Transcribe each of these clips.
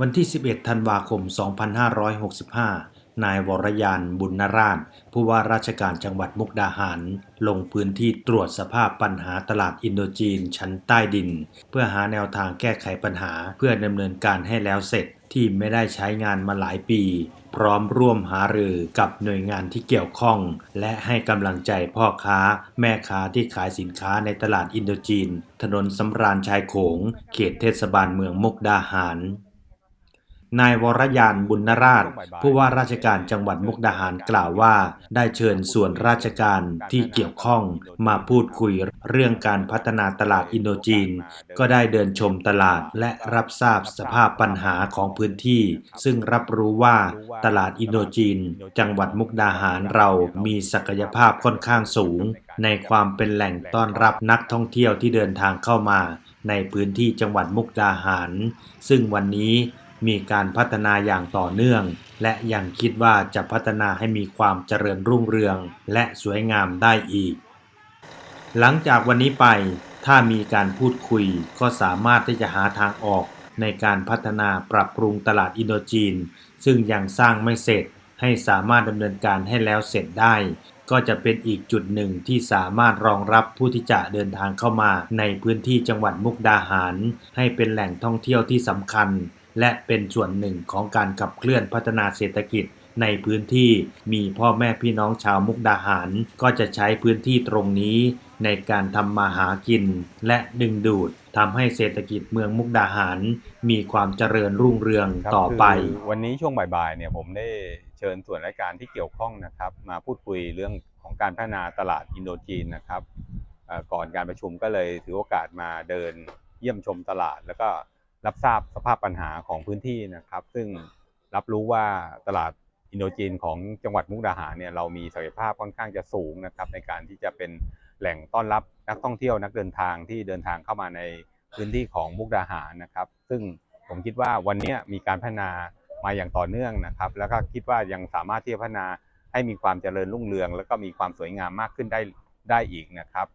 วันที่ 11 ธันวาคม 2565 นายวรยานบุญนราชผู้ว่าราชการจังหวัดมุกดาหาร ลงพื้นที่ตรวจสภาพปัญหาตลาดอินโดจีนชั้นใต้ดิน เพื่อหาแนวทางแก้ไขปัญหาเพื่อดำเนินการให้แล้วเสร็จที่ไม่ได้ใช้งานมาหลายปี พร้อมร่วมหารือกับหน่วยงานที่เกี่ยวข้อง และให้กำลังใจพ่อค้า แม่ค้าที่ขายสินค้าในตลาดอินโดจีน ถนนสำราญชายโขง เขตเทศบาลเมืองมุกดาหาร นายวรยานบุญนราช ผู้ว่าราชการจังหวัดมุกดาหารกล่าวว่า ได้เชิญส่วนราชการที่เกี่ยวข้องมาพูดคุยเรื่องการพัฒนาตลาดอินโดจีน ก็ได้เดินชมตลาดและรับทราบสภาพปัญหาของพื้นที่ ซึ่งรับรู้ว่าตลาดอินโดจีน จังหวัดมุกดาหารเรามีศักยภาพค่อนข้างสูง ในความเป็นแหล่งต้อนรับนักท่องเที่ยวที่เดินทางเข้ามา ในพื้นที่จังหวัดมุกดาหาร ซึ่งวันนี้ มีการพัฒนาอย่างต่อเนื่อง และยังคิดว่าจะพัฒนาให้มีความเจริญรุ่งเรือง และสวยงามได้อีก หลังจากวันนี้ไปถ้ามีการพูดคุยก็สามารถที่จะหาทางออกในการพัฒนาปรับปรุงตลาดอินโดจีน ซึ่งยังสร้างไม่เสร็จให้สามารถดำเนินการให้แล้วเสร็จได้ ก็จะเป็นอีกจุดหนึ่งที่สามารถรองรับผู้ที่จะเดินทางเข้ามาในพื้นที่จังหวัดมุกดาหาร ให้เป็นแหล่งท่องเที่ยวที่สำคัญ และเป็นส่วนหนึ่งของการขับเคลื่อนพัฒนาเศรษฐกิจในพื้นที่มีพ่อแม่พี่น้องชาวมุกดาหาร ก็จะใช้พื้นที่ตรงนี้ในการทำมาหากิน และดึงดูดทำให้เศรษฐกิจเมืองมุกดาหาร มีความเจริญรุ่งเรืองต่อไป วันนี้ช่วงบ่ายๆเนี่ยผมได้เชิญส่วนราชการที่เกี่ยวข้องนะครับ มาพูดคุยเรื่องของการพัฒนาตลาดอินโดจีนนะครับก่อนการประชุมก็เลยถือโอกาสมาเดินเยี่ยมชมตลาดแล้วก็ รับทราบสภาพปัญหาของพื้นที่นะครับ ซึ่งรับรู้ว่าตลาดอินโดจีนของจังหวัดมุกดาหารเนี่ยเรามีศักยภาพค่อนข้างจะสูงนะครับในการที่จะเป็นแหล่งต้อนรับนักท่องเที่ยวนักเดินทางที่เดินทางเข้ามาในพื้นที่ของมุกดาหารนะครับ ซึ่งผมคิดว่าวันนี้มีการพัฒนามาอย่างต่อเนื่องนะครับ แล้วก็คิดว่ายังสามารถที่จะพัฒนาให้มีความเจริญรุ่งเรือง แล้วก็มีความสวยงามมากขึ้นได้ได้อีกนะครับ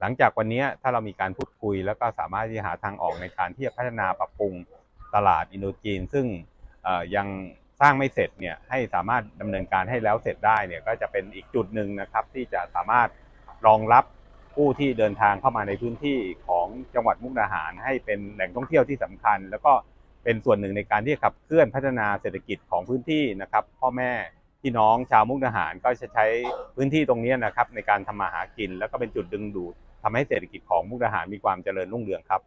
หลังจากวันนี้ถ้าเรามีการพูดคุย แล้วก็สามารถที่จะหาทางออกในการที่จะพัฒนาปรับปรุงตลาดอินโดจีน ซึ่งยังสร้างไม่เสร็จเนี่ยให้สามารถดำเนินการให้แล้วเสร็จได้เนี่ยก็จะเป็นอีกจุดหนึ่งนะครับ ที่จะสามารถรองรับผู้ที่เดินทางเข้ามาในพื้นที่ของจังหวัดมุกดาหาร ให้เป็นแหล่งท่องเที่ยวที่สำคัญ แล้วก็เป็นส่วนหนึ่งในการที่ขับเคลื่อนพัฒนาเศรษฐกิจของพื้นที่นะครับ พ่อแม่ พี่น้องชาวมุกดาหารก็จะใช้พื้นที่ตรงนี้นะครับ ในการทำมาหากิน แล้วก็เป็นจุดดึงดูดทำให้เศรษฐกิจของมุกดาหารมีความเจริญรุ่งเรืองครับ